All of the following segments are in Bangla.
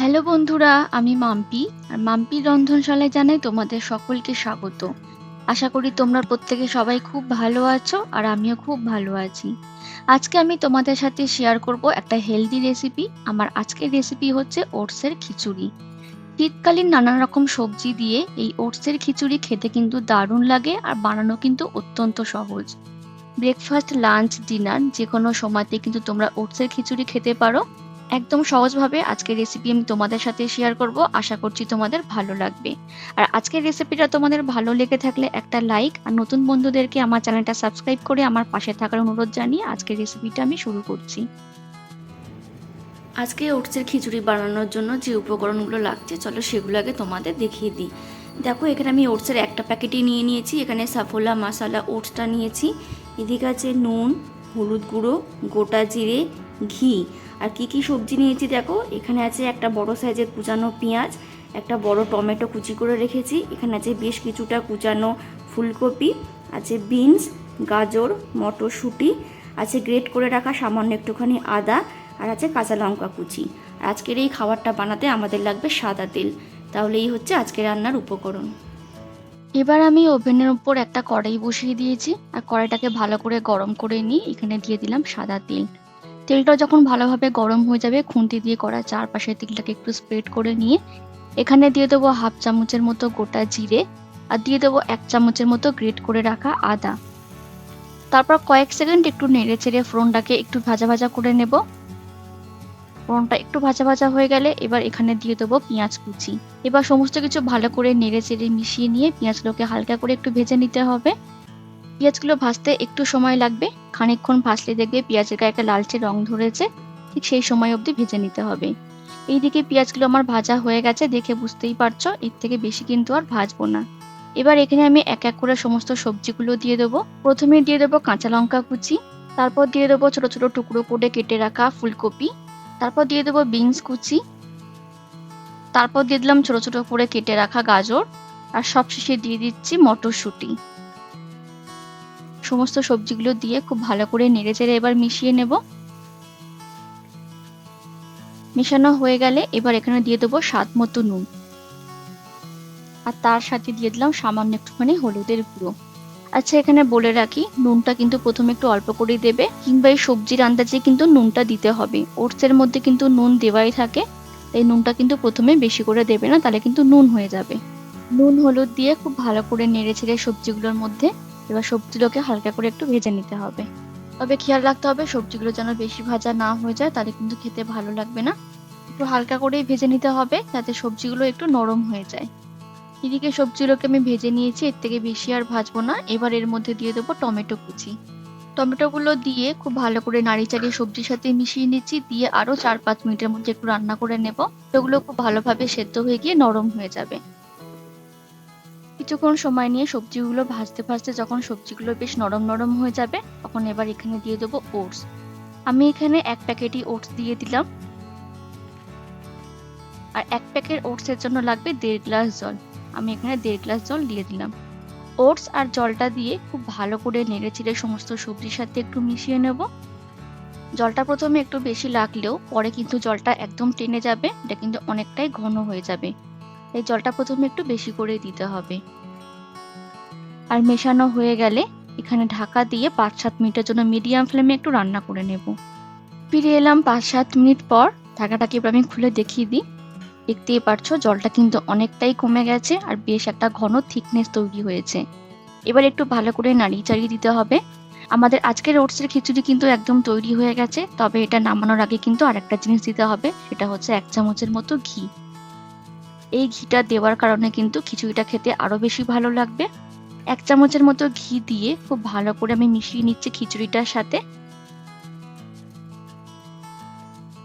হ্যালো বন্ধুরা, আমি মাম্পি, আর মাম্পির রন্ধনশালায় জানাই তোমাদের সকলকে স্বাগত। আশা করি তোমরা প্রত্যেকে সবাই খুব ভালো আছো, আর আমিও খুব ভালো আছি। আজকে আমি তোমাদের সাথে শেয়ার করব একটা হেলদি রেসিপি আমার আজকের রেসিপি হচ্ছে ওটসের খিচুড়ি। শীতকালীন নানান রকম সবজি দিয়ে এই ওটসের খিচুড়ি খেতে কিন্তু দারুণ লাগে, আর বানানো কিন্তু অত্যন্ত সহজ। ব্রেকফাস্ট লাঞ্চ ডিনার যে কোনো সময়তে কিন্তু তোমরা ওটসের খিচুড়ি খেতে পারো। একদম সহজভাবে আজকের রেসিপি আমি তোমাদের সাথে শেয়ার করব। আশা করছি তোমাদের ভালো লাগবে। আর আজকের রেসিপিটা তোমাদের ভালো লেগে থাকলে একটা লাইক আর নতুন বন্ধুদেরকে আমার চ্যানেলটা সাবস্ক্রাইব করে আমার পাশে থাকার অনুরোধ জানিয়ে আজকের রেসিপিটা আমি শুরু করছি। আজকে ওটসের খিচুড়ি বানানোর জন্য যে উপকরণগুলো লাগছে, চলো সেগুলো আগে তোমাদের দেখিয়ে দিই। দেখো, এখানে আমি ওটসের একটা প্যাকেটই নিয়ে নিয়েছি। এখানে সাফোলা মশালা ওটসটা নিয়েছি। এদিকে আছে নুন, হলুদ গুঁড়ো, গোটা জিরে ঘি। আর কি কি সবজি নিয়েছি দেখো, এখানে আছে একটা বড় সাইজের কুচানো পেঁয়াজ, একটা বড় টমেটো কুচি করে রেখেছি, এখানে আছে বেশ কিছুটা কুচানো ফুলকপি, আছে বিনস, গাজর, মটরশুঁটি, আছে গ্রেট করে রাখা সামান্য একটুখানি আদা, আর আছে কাঁচা লঙ্কা কুচি। আজকের এই খাবারটা বানাতে আমাদের লাগবে সাদা তেল। তাহলে এই হচ্ছে আজকে রান্নার উপকরণ। এবার আমি ওভেনের উপর একটা কড়াই বসিয়ে দিয়েছি, আর কড়াইটাকে ভালো করে গরম করে নিয়ে এখানে দিয়ে দিলাম সাদা তেল। তেলটা যখন ভালোভাবে গরম হয়ে যাবে, খুন্তি দিয়ে করা চারপাশে তেলটাকে একটু স্প্রেড করে নিয়ে, এখানে দিয়ে দেবো হাফ চামচের মতো গোটা জিরে আর দিয়ে দেবো এক চামচের মতো গ্রেট করে রাখা আদা। তারপর কয়েক সেকেন্ড একটু নেড়ে চেড়ে ফোড়নটাকে একটু ভাজা ভাজা করে নেব। ফোড়নটা একটু ভাজা ভাজা হয়ে গেলে এবার এখানে দিয়ে দেবো পেঁয়াজ কুচি। এবার সমস্ত কিছু ভালো করে নেড়ে চেড়ে মিশিয়ে নিয়ে পেঁয়াজগুলোকে হালকা করে একটু ভেজে নিতে হবে। পেঁয়াজগুলো ভাজতে একটু সময় লাগবে। খানিকক্ষণ ভাজলে দেখবে পেঁয়াজের গায়ে একটা লালচে রং ধরেছে। ঠিক সেই সময় অবধি ভেজে নিতে হবে। এইদিকে পেঁয়াজগুলো আমার ভাজা হয়ে গেছে, দেখে বুঝতেই পারছ, এর থেকে বেশি কিন্তু আর ভাজবো না। এবার এখানে আমি এক এক করে সমস্ত সবজিগুলো দিয়ে দেবো। প্রথমে দিয়ে দেবো কাঁচা লঙ্কা কুচি, তারপর দিয়ে দেবো ছোট ছোট টুকরো করে কেটে রাখা ফুলকপি, তারপর দিয়ে দেবো বিনস কুচি, তারপর দিয়ে দিলাম ছোট ছোট করে কেটে রাখা গাজর, আর সবশেষে দিয়ে দিচ্ছি মটরশুঁটি। সমস্ত সবজিগুলো দিয়ে খুব ভালো করে নেড়ে চেড়ে এবার মিশিয়ে নেব। মেশানো হয়ে গেলে এবার এখানে দিয়ে দেবো স্বাদ মতো নুন। আর তার সাথে দিয়ে দিলাম সামান্য একটুখানি হলুদের গুঁড়ো। আচ্ছা এখানে বলে রাখি, নুনটা কিন্তু প্রথমে একটু অল্প করেই দেবে, কিংবা এই সবজির আন্দাজে কিন্তু নুনটা দিতে হবে। ওটসের মধ্যে কিন্তু নুন দেওয়াই থাকে এই নুনটা কিন্তু প্রথমে বেশি করে দেবে না, তাহলে কিন্তু নুন হয়ে যাবে। নুন, হলুদ দিয়ে খুব ভালো করে নেড়ে ছেড়ে সবজিগুলোর মধ্যে এবার সবজিগুলোকে হালকা করে একটু ভেজে নিতে হবে। তবে খেয়াল রাখতে হবে সবজিগুলো যেন বেশি ভাজা না হয়ে যায়, তাহলে কিন্তু খেতে ভালো লাগবে না। একটু হালকা করেই ভেজে নিতে হবে, যাতে সবজিগুলো একটু নরম হয়ে যায়। এদিকে সবজিগুলোকে আমি ভেজে নিয়েছি, এর থেকে বেশি আর ভাজবো না। এবার এর মধ্যে দিয়ে দেবো টমেটো কুচি। টমেটোগুলো দিয়ে খুব ভালো করে নাড়ি চাড়িয়ে সবজির সাথে মিশিয়ে নিচ্ছি, দিয়ে আরও চার পাঁচ মিনিটের মধ্যে একটু রান্না করে নেব। এগুলো খুব ভালোভাবে সেদ্ধ হয়ে গিয়ে নরম হয়ে যাবে। কিছুক্ষণ সময় নিয়ে সবজিগুলো ভাজতে ভাজতে যখন সবজিগুলো বেশ নরম নরম হয়ে যাবে, তখন এবার এখানে দিয়ে দেবো ওটস। আমি এখানে এক প্যাকেটই ওটস দিয়ে দিলাম। আর এক প্যাকেট ওটসের জন্য লাগবে দেড় গ্লাস জল। আমি এখানে দেড় গ্লাস জল দিয়ে দিলাম। ওটস আর জলটা দিয়ে খুব ভালো করে নেড়ে চেড়ে সমস্ত সবজির সাথে একটু মিশিয়ে নেব। জলটা প্রথমে একটু বেশি লাগলেও পরে কিন্তু জলটা একদম টেনে যাবে, এটা কিন্তু অনেকটাই ঘন হয়ে যাবে। এই জলটা প্রথমে একটু বেশি করে দিতে হবে। আর মেশানো হয়ে গেলে এখানে ঢাকা দিয়ে পাঁচ সাত মিনিটের জন্য মিডিয়াম ফ্লেমে একটু রান্না করে নেব। ফিরে এলাম পাঁচ সাত মিনিট পর, ঢাকাটাকে এবার আমি খুলে দেখিয়ে দিই। দেখতেই পারছ, জলটা কিন্তু অনেকটাই কমে গেছে আর বেশ একটা ঘন থিকনেস তৈরি হয়েছে। এবার একটু ভালো করে নাড়িয়ে চাড়িয়ে দিতে হবে। আমাদের আজকের ওটসের খিচুড়ি কিন্তু একদম তৈরি হয়ে গেছে, তবে এটা নামানোর আগে কিন্তু আরেকটা জিনিস দিতে হবে, সেটা হচ্ছে এক চামচের মতো ঘি। এই ঘিটা দেওয়ার কারণে কিন্তু খিচুড়িটা খেতে আরও বেশি ভালো লাগবে। এক চামচের মতো ঘি দিয়ে খুব ভালো করে আমি মিশিয়ে নিচ্ছি খিচুড়িটার সাথে।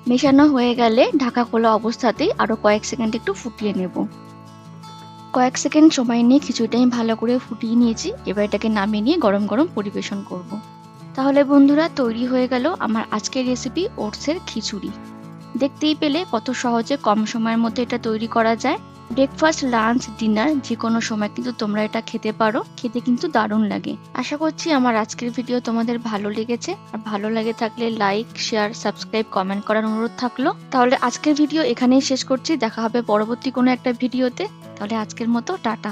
মেশানো হয়ে গেলে ঢাকা খোলা অবস্থাতেই আরও কয়েক সেকেন্ড একটু ফুটিয়ে নেব। কয়েক সেকেন্ড সময় নিয়ে খিচুড়িটা আমি ভালো করে ফুটিয়ে নিয়েছি। এবার এটাকে নামিয়ে নিয়ে গরম গরম পরিবেশন করব। তাহলে বন্ধুরা, তৈরি হয়ে গেল আমার আজকের রেসিপি ওটসের খিচুড়ি। দেখতেই পেলে কত সহজে কম সময়ের মধ্যে এটা তৈরি করা যায়। ব্রেকফাস্ট লাঞ্চ ডিনার যে কোনো সময় কিন্তু তোমরা এটা খেতে পারো। খেতে কিন্তু দারুণ লাগে। আশা করছি আমার আজকের ভিডিও তোমাদের ভালো লেগেছে। আর ভালো লাগে থাকলে লাইক শেয়ার সাবস্ক্রাইব কমেন্ট করার অনুরোধ থাকল। তাহলে আজকের ভিডিও এখানেই শেষ করছি। দেখা হবে পরবর্তী কোনো একটা ভিডিওতে তাহলে আজকের মতো, টাটা।